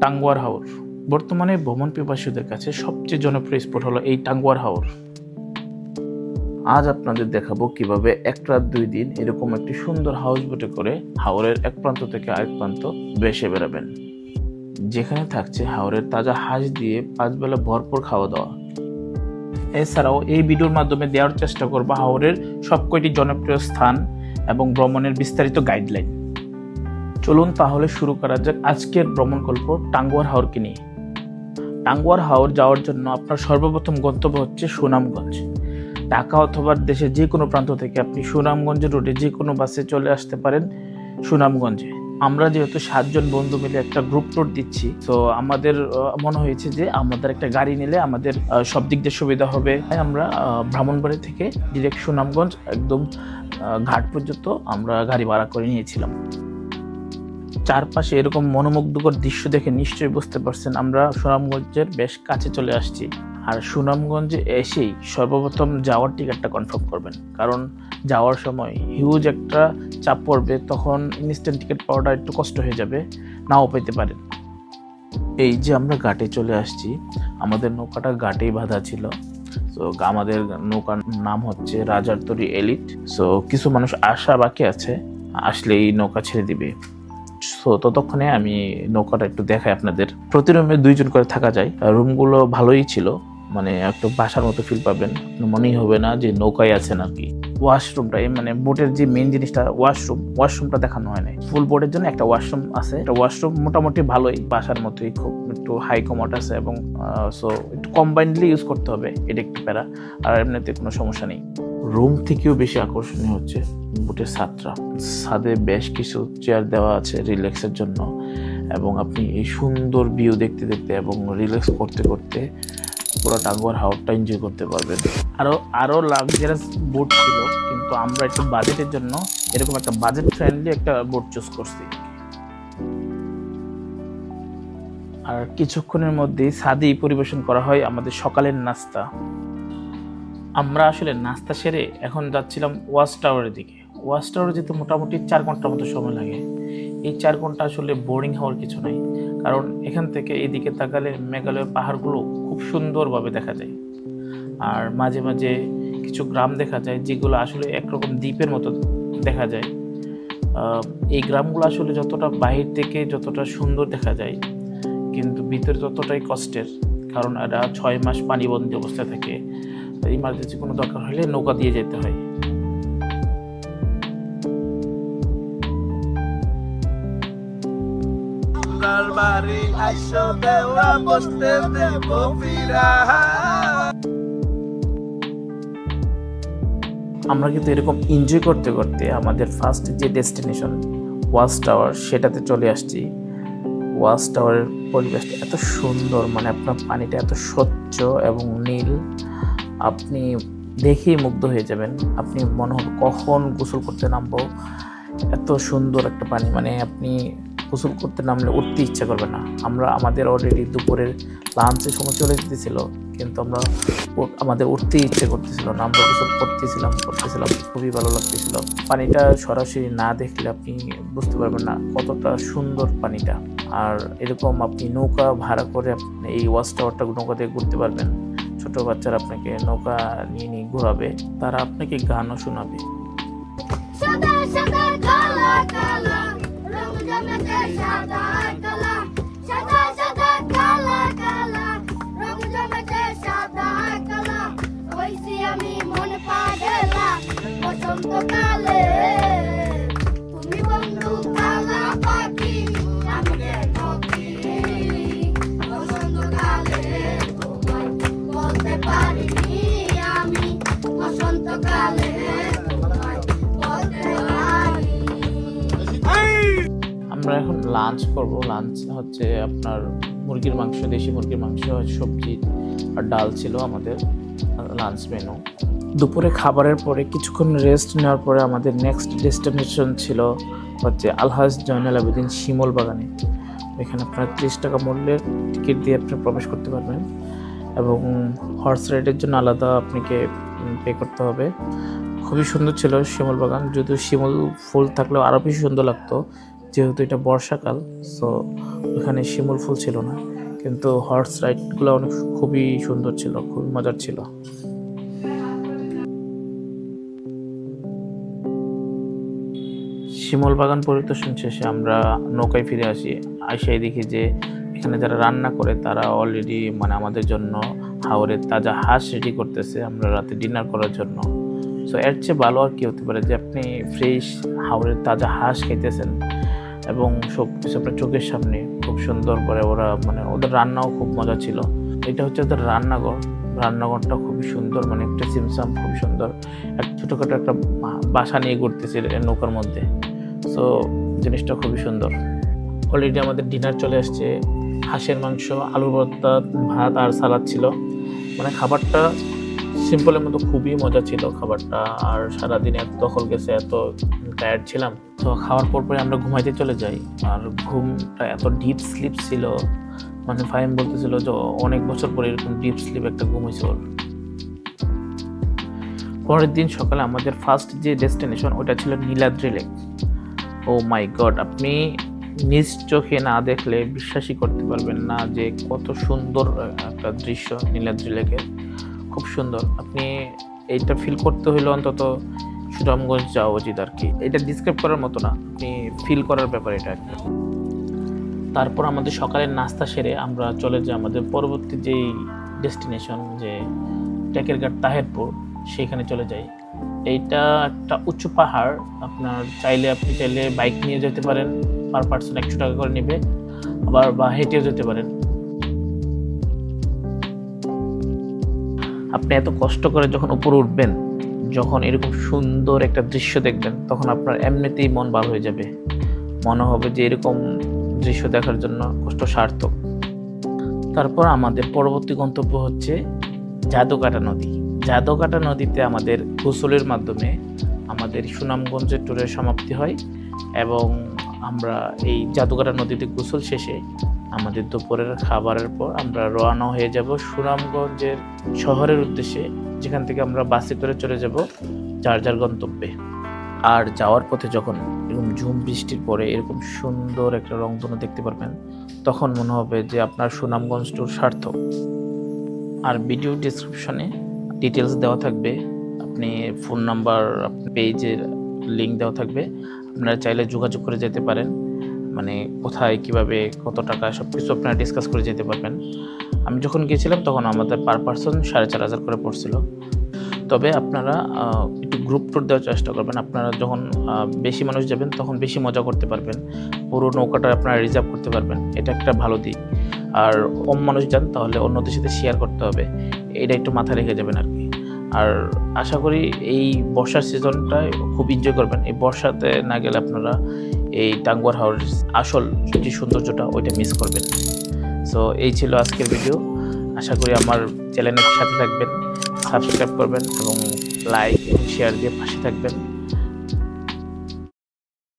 টাঙ্গুয়ার হাওর। বর্তমানে ভ্রমণ পিপাসীদের কাছে সবচেয়ে জনপ্রিয় স্পট হলো এই টাঙ্গুয়ার হাওর। আজ আপনাদের দেখাবো কীভাবে এক রাত দুই দিন এরকম একটি সুন্দর হাউস বোটে করে হাওরের এক প্রান্ত থেকে আরেক প্রান্ত বেসে বেড়াবেন। যেখানে থাকছে হাওরের তাজা হাঁস দিয়ে পাঁচ বেলা ভরপুর খাওয়া দাওয়া। এছাড়াও এই ভিডিওর মাধ্যমে দেওয়ার চেষ্টা করব হাওরের সব কয়টি জনপ্রিয় স্থান এবং ভ্রমণের বিস্তারিত গাইডলাইন চলুন তাহলে শুরু করা যাক আজকের ভ্রমণ গল্প টাঙ্গুয়ার হাওরকে নিয়ে। টাঙ্গুয়ার হাওর যাওয়ার জন্য আপনার সর্বপ্রথম গন্তব্য হচ্ছে সুনামগঞ্জ। ঢাকা অথবা দেশের যে কোনো প্রান্ত থেকে আপনি সুনামগঞ্জ রোডে যে কোনো বাসে চলে আসতে পারেন সুনামগঞ্জে। আমরা যেহেতু সাতজন বন্ধু মিলে একটা গ্রুপ ট্যুর দিচ্ছি তো আমাদের মনে হয়েছে যে আমাদের একটা গাড়ি নিলে আমাদের সব দিক দিয়ে সুবিধা হবে। আমরা আহ, ব্রাহ্মণবাড়ি থেকে ডিরেক্ট সুনামগঞ্জ একদম ঘাট পর্যন্ত আমরা গাড়ি ভাড়া করে নিয়েছিলাম। চারপাশে এরকম মনোমুগ্ধকর দৃশ্য দেখে নিশ্চয়ই বুঝতে পারছেন আমরা সুনামগঞ্জের বেশ কাছে চলে আসছি। আর সুনামগঞ্জে এসেই সর্বপ্রথম যাওয়ার টিকিটটা কনফার্ম করবেন। কারণ যাওয়ার সময় হিউজ একটা চাপ পড়বে, তখন ইনস্ট্যান্ট টিকিট পাওয়াটা একটু কষ্ট হয়ে যাবে, নাও পেতে পারেন। এই যে আমরা ঘাটে চলে আসছি, আমাদের নৌকাটা ঘাটেই বাঁধা ছিল। তো আমাদের নৌকার নাম হচ্ছে রাজার তরি এলিট। সো কিছু মানুষ আসা বাকি আছে আসলে এই নৌকা ছেড়ে দিবে। সো ততক্ষণে আমি নৌকাটা একটু দেখাই আপনাদের। প্রতি রুমে দুইজন করে থাকা যায়। রুমগুলো ভালোই ছিল। মানে একটু বাসার মতো ফিল পাবেন। মনেই হবে না যে নৌকায় আছেন আর কি ওয়াশরুমটা এই মানে বোটের যে মেন জিনিসটা ওয়াশরুম ওয়াশরুমটা দেখানো হয় নাই। ফুল বোটের জন্য একটা ওয়াশরুম আছে। একটা ওয়াশরুম মোটামুটি ভালোই। বাসার মতোই খুব একটু হাই কমোট আছে এবং সো একটু কম্বাইন্ডলি ইউজ করতে হবে। এটা একটু প্যারা। আর এমনিতে কোনো সমস্যা নেই। রুম থেকেও বেশি আকর্ষণীয় হচ্ছে বুটের ছাদটা। ছাদে বেশ কিছু চেয়ার দেওয়া আছে রিল্যাক্সের জন্য এবং আপনি এই সুন্দর ভিউ দেখতে দেখতে এবং রিল্যাক্স করতে করতে পুরো টাঙ্গুয়ার হাওয়ারটা এনজয় করতে পারবেন। আরও আরও লাক্সারিয়াস বোট ছিল, কিন্তু আমরা একটু বাজেটের জন্য এরকম একটা বাজেট ফ্রেন্ডলি একটা বোট চুজ করছি। আর কিছুক্ষণের মধ্যেই ছাদেই পরিবেশন করা হয় আমাদের সকালের নাস্তা। আমরা আসলে নাস্তা সেরে এখন যাচ্ছিলাম ওয়াচ টাওয়ারের দিকে। ওয়াচ টাওয়ারে যেতে মোটামুটি চার ঘণ্টার মতো সময় লাগে। এই চার ঘণ্টা আসলে বোরিং হওয়ার কিছু নাই। কারণ এখান থেকে এদিকে তাকালে মেঘালয়ের পাহাড়গুলো খুব সুন্দরভাবে দেখা যায়। আর মাঝে মাঝে কিছু গ্রাম দেখা যায় যেগুলো আসলে একরকম দ্বীপের মতো দেখা যায়। এই গ্রামগুলো আসলে যতটা বাহির থেকে যতটা সুন্দর দেখা যায়, কিন্তু ভিতরে ততটাই কষ্টের। কারণ এরা ছয় মাস পানিবন্দী অবস্থায় থাকে। ইমার্জেন্সি কোনো দরকার হলে নৌকা দিয়ে যেতে হয়। বাড়ি আইসো দেওয়া বসতে দেব ফিরা। আমরা কিন্তু এরকম এনজয় করতে করতে আমাদের ফার্স্ট যে ডেস্টিনেশন ওয়াচ টাওয়ার সেটাতে চলে আসছি। ওয়াচ টাওয়ারের পরিবেশটা এত সুন্দর মানে আপনার পানিটা এত স্বচ্ছ এবং নীল। আপনি দেখেই মুগ্ধ হয়ে যাবেন। আপনি মনে হবে কখন গোসল করতে নামবো? এত সুন্দর একটা পানি মানে আপনি গোসল করতে নামলে উঠতে ইচ্ছা করবে না। আমরা, আমাদের অলরেডি দুপুরের লাঞ্চের সময় চলে যেতেছিল, কিন্তু আমরা আমাদের উঠতেই ইচ্ছে করতেছিল না। আমরা গোসল করতেছিলাম করতেছিলাম, খুবই ভালো লাগতেছিল। পানিটা সরাসরি না দেখলে আপনি বুঝতে পারবেন না কতটা সুন্দর পানিটা। আর এরকম আপনি নৌকা ভাড়া করে এই ওয়াচ টাওয়ারটা নৌকা দিয়ে ঘুরতে পারবেন। ছোট বাচ্চারা আপনাকে নৌকা নিয়ে নিয়ে ঘোরাবে তারা আপনাকে গানও শোনাবে। আমরা এখন লাঞ্চ করব। লাঞ্চ হচ্ছে আপনার মুরগির মাংস, দেশি মুরগির মাংস, সবজি আর ডাল ছিল আমাদের লাঞ্চ মেনু দুপুরে খাবারের পরে কিছুক্ষণ রেস্ট নেওয়ার পরে আমাদের নেক্সট ডেস্টিনেশন ছিল হচ্ছে আলহাজ জয়নাল আবেদিন শিমল বাগানে। এখানে আপনার ত্রিশ টাকা মূল্যের টিকিট দিয়ে আপনি প্রবেশ করতে পারবেন এবং হর্স রাইডের জন্য আলাদা আপনাকে পে করতে হবে। খুবই সুন্দর ছিল শিমল বাগান, যদিও শিমল ফুল থাকলেও আরও বেশি সুন্দর লাগতো। যেহেতু এটা বর্ষাকাল সো ওখানে শিমুল ফুল ছিল না। কিন্তু হর্স রাইডগুলো অনেক খুবই সুন্দর ছিল, খুবই মজার ছিল। শিমল বাগান পরিদর্শন শেষে আমরা নৌকায় ফিরে আসি। আসাই দেখি যে এখানে যারা রান্না করে, তারা অলরেডি মানে আমাদের জন্য হাওড়ের তাজা হাঁস রেডি করতেছে, আমরা রাতে ডিনার করার জন্য। সো এর চেয়ে ভালো আর কি হতে পারে যে আপনি ফ্রেশ হাওড়ের তাজা হাঁস খাইতেছেন। এবং সব কিছু আপনার চোখের সামনে খুব সুন্দর করে ওরা মানে ওদের রান্নাও খুব মজা ছিল। এটা হচ্ছে ওদের রান্নাঘর। রান্নাঘরটা খুবই সুন্দর মানে একটা সিমসাম খুব সুন্দর। এক ছোটোখাটো একটা বাসা নিয়ে ঘুরতেছে নৌকার মধ্যে। সো জিনিসটা খুবই সুন্দর। অলরেডি আমাদের ডিনার চলে আসছে। হাঁসের মাংস আলু ভর্তা, ভাত আর সালাদ ছিল। মানে খাবারটা সিম্পলের মতো খুবই মজা ছিল খাবারটা। আর সারাদিন এত দখল গেছে, এত টায়ার্ড ছিলাম। তো খাওয়ার পর পরে আমরা ঘুমাইতে চলে যাই। আর ঘুমটা এত ডিপ স্লিপ ছিল। মানে ফাইম বলতেছিল যে, অনেক বছর পরে এরকম ডিপ স্লিপ একটা ঘুম হয়েছে ওর। পরের দিন সকালে আমাদের ফার্স্ট যে ডেস্টিনেশন ওটা ছিল Niladri lake oh my god আপনি নিজ চোখে না দেখলে বিশ্বাসই করতে পারবেন না যে কত সুন্দর একটা দৃশ্য নীলাদ্রি লেকের খুব সুন্দর। আপনি এইটা ফিল করতে হলে অন্তত সুনামগঞ্জ যাওয়া উচিত আর কি। এটা ডিসক্রাইব করার মতো না, আপনি ফিল করার ব্যাপার এটা কি। তারপর আমাদের সকালের নাস্তা সেরে আমরা চলে যাই আমাদের পরবর্তী যেই ডেস্টিনেশন যে টেকেরঘাট তাহেরপুর সেইখানে চলে যাই। এইটা একটা উঁচু পাহাড়, আপনার চাইলে আপনি চাইলে বাইক নিয়ে যেতে পারেন পার পার্সন একশো টাকা করে নেবে, আবার বা হেঁটেও যেতে পারেন। আপনি এত কষ্ট করে যখন উপরে উঠবেন যখন এরকম সুন্দর একটা দৃশ্য দেখবেন, তখন আপনার এমনিতেই মন ভালো হয়ে যাবে। মনে হবে যে এরকম দৃশ্য দেখার জন্য কষ্ট সার্থক। তারপর আমাদের পরবর্তী গন্তব্য হচ্ছে জাদুকাটা নদী। জাদুকাটা নদীতে আমাদের গোসলের মাধ্যমে আমাদের সুনামগঞ্জের ট্যুরের সমাপ্তি হয় এবং আমরা এই জাদুকাটা নদীতে গোসল শেষে আমাদের দুপুরের খাবারের পর আমরা রওনা হয়ে যাব সুনামগঞ্জের শহরের উদ্দেশ্যে যেখান থেকে আমরা বাসে করে চলে যাব যার যার গন্তব্যে। আর যাওয়ার পথে যখন এরকম ঝুম বৃষ্টির পরে এরকম সুন্দর একটা রংধনু দেখতে পারবেন, তখন মনে হবে যে আপনার সুনামগঞ্জ ট্যুর সার্থক। আর ভিডিও ডিসক্রিপশনে ডিটেলস দেওয়া থাকবে, আপনি ফোন নাম্বার পেজের লিঙ্ক দেওয়া থাকবে। আপনারা চাইলে যোগাযোগ করে যেতে পারেন। মানে কোথায়, কীভাবে, কত টাকা সব কিছু আপনারা ডিসকাস করে যেতে পারবেন। আমি যখন গিয়েছিলাম তখন আমাদের পার পার্সন সাড়ে চার হাজার করে পড়ছিল। তবে আপনারা একটু গ্রুপ ট্যুর দেওয়ার চেষ্টা করবেন। আপনারা যখন বেশি মানুষ যাবেন তখন বেশি মজা করতে পারবেন। পুরো নৌকাটা আপনারা রিজার্ভ করতে পারবেন। এটা একটা ভালো দিক। আর কম মানুষ যান তাহলে অন্যদের সাথে শেয়ার করতে হবে। এটা একটু মাথায় রেখে যাবেন আর কি। আর আশা করি এই বর্ষার সিজনটায় খুব এনজয় করবেন। এই বর্ষাতে না গেলে আপনারা এই টাঙ্গুয়ার হাউস আসল যে সৌন্দর্যটা, ওইটা মিস করবেন। সো এই ছিল আজকের ভিডিও আশা করি আমার চ্যানেলের সাথে থাকবেন সাবস্ক্রাইব করবেন এবং লাইক শেয়ার দিয়ে পাশে থাকবেন।